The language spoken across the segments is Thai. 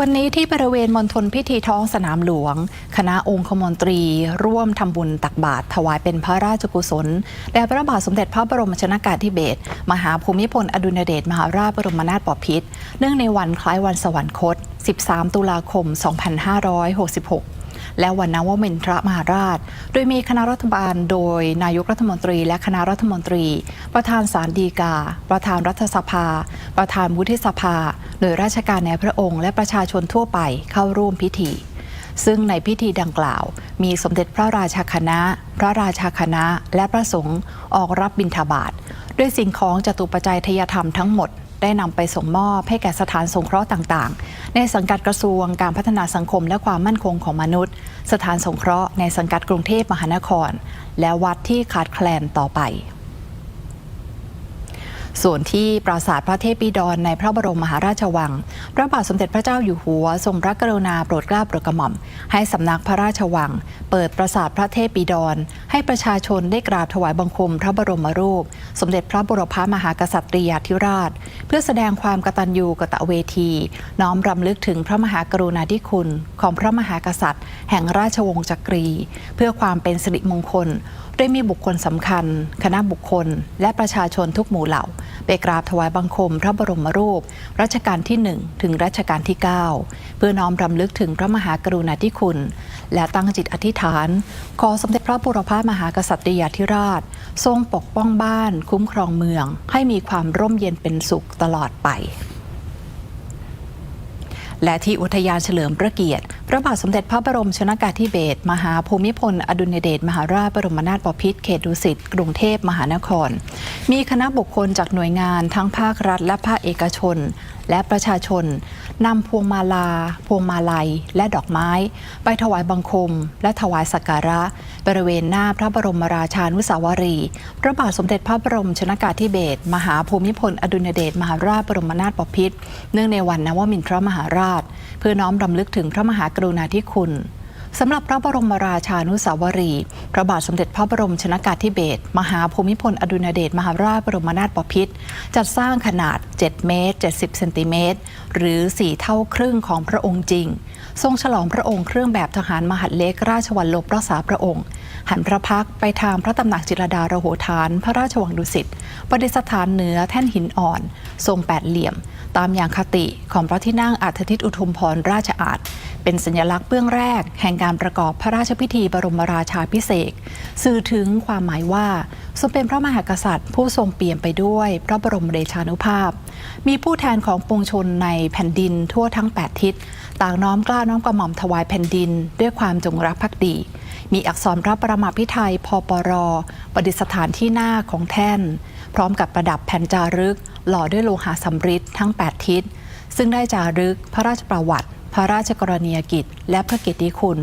วันนี้ที่บริเวณมณฑลพิธีท้องสนามหลวง คณะองคมนตรี ร่วมทำบุญตักบาตรถวายเป็นพระราชกุศลแด่พระบาทสมเด็จพระบรมชนากาธิเบศรมหาภูมิพลอดุลยเดชมหาราชบรมนาถบพิตรเนื่องในวันคล้ายวันสวรรคต 13 ตุลาคม 2566 และวันนวมินทรมหาราช โดยมีคณะรัฐบาลโดยนายกรัฐมนตรี และคณะรัฐมนตรี ประธานสารดีกา ประธานรัฐสภา ประธานวุฒิสภาหน่วยราชการในพระองค์ และประชาชนทั่วไปเข้าร่วมพิธีซึ่งในพิธีดังกล่าว มีสมเด็จพระราชาคณะ พระราชาคณะ และพระสงฆ์ออกรับบิณฑบาตด้วยสิ่งของจตุปัจจัยทยธรรมทั้งหมด ได้นำไปส่งมอบให้แก่สถานสงเคราะห์ต่างๆ ในสังกัดกระทรวงการพัฒนาสังคมและความมั่นคงของมนุษย์ สถานสงเคราะห์ในสังกัดกรุงเทพมหานคร และวัดที่ขาดแคลนต่อไป ส่วนที่ปราสาทพระเทพบิดรในพระบรมมหาราชวัง พระบาทสมเด็จพระเจ้าอยู่หัว ทรงพระกรุณาโปรดเกล้าโปรดกระหม่อม ให้สำนักพระราชวัง เปิดปราสาทพระเทพบิดรให้ประชาชนได้กราบถวายบังคมพระบรมรูป สมเด็จพระบรมมหากษัตริยาธิราช เพื่อแสดงความกตัญญูกตเวที น้อมรำลึกถึงพระมหากรุณาธิคุณ ของพระมหากษัตริย์ แห่งราชวงศ์จักรี เพื่อความเป็นสิริมงคลโดยมีบุคคลสำคัญ คณะบุคคล และประชาชนทุกหมู่เหล่าไปกราบถวายบังคมพระบรมรูป รัชกาลที่ 1 ถึงรัชกาลที่ 9 เพื่อน้อมรำลึกถึงพระมหากรุณาธิคุณ และตั้งจิตอธิษฐาน ขอสมเด็จพระบุรพามหากษัตริยาธิราช ทรงปกป้องบ้าน คุ้มครองเมือง ให้มีความร่มเย็นเป็นสุขตลอดไป และที่อุทยานเฉลิมพระเกียรติ พระบาทสมเด็จพระบรมชนากาธิเบศรมหาภูมิพล อดุลยเดชมหาราชบรมนาถบพิตรเขตดุสิตกรุงเทพมหานคร มีคณะบุคคลจากหน่วยงานทั้งภาครัฐ และภาคเอกชน และประชาชนนำพวงมาลา พวงมาลัย และดอกไม้ ไปถวายบังคม และถวายสักการะ บริเวณหน้าพระบรมราชานุสาวรีย์พระบาทสมเด็จพระบรมชนากาธิเบศรมหาภูมิพล อดุลยเดชมหาราชบรมนาถบพิตรเนื่องในวันนวมินทรมหาราชเพื่อน้อมรำลึกถึงพระมหากรุณาธิคุณสำหรับพระบรมราชานุสาวรี พระบาทสมเด็จพระบรมชนากาธิเบศร มหาภูมิพลอดุลยเดชมหาราชบรมนาถบพิตรจัดสร้างขนาด 7 เมตร 70 เซนติเมตร หรือ 4 เท่าครึ่งของพระองค์จริง ทรงฉลองพระองค์เครื่องแบบทหารมหัดเล็กราชวัลลบรักษาพระองค์ หันพระพักไปทางพระตำหนักจิรดาระโหฐาน พระราชวังดุสิตประดิษฐานเหนือแท่นหินอ่อน ทรงแปดเหลี่ยม ตามอย่างคติของพระที่นั่งอัฐทิตอุทุมพรราชอาณเป็นสัญลักษณ์เบื้องแรก แห่งการประกอบพระราชพิธีบรมราชาพิเศษสื่อถึงความหมายว่าทรงเป็นพระมหากษัตริย์ ผู้ทรงเปี่ยมไปด้วยพระบรมเดชานุภาพ มีผู้แทนของปวงชนในแผ่นดินทั่วทั้ง 8 ทิศ ต่างน้อมกล้าน้อมกระหม่อมถวายแผ่นดิน ด้วยความจงรักภักดี มีอักษรพระประมาพิไทยพปร ประดิษฐานที่หน้าของแท่น พร้อมกับประดับแผ่นจารึก หล่อด้วยโลหะสำริดทั้ง 8 ทิศ ซึ่งได้จารึกพระราชประวัติ พระราชกรณียกิจ และพระเกียรติคุณ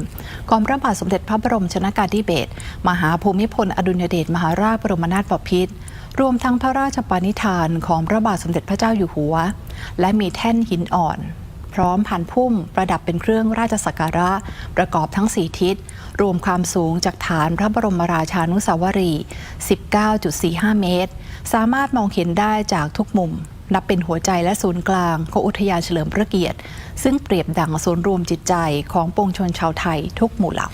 ของพระบาทสมเด็จพระบรมชนากาธิเบศรมหาภูมิพลอดุลยเดชมหาราชบรมนาถบพิตรรวมทั้งพระราชปณิธานของพระบาทสมเด็จพระเจ้าอยู่หัว และมีแท่นหินอ่อน พร้อมผ่านพุ่มประดับเป็นเครื่องราชสักการะ ประกอบทั้งสี่ทิศ รวมความสูงจากฐานพระบรมราชานุสาวรี 19.45 เมตร สามารถมองเห็นได้จากทุกมุม นับเป็นหัวใจและศูนย์กลางของอุทยานเฉลิมพระเกียรติ ซึ่งเปรียบดังศูนย์รวมจิตใจของปวงชนชาวไทยทุกหมู่เหล่า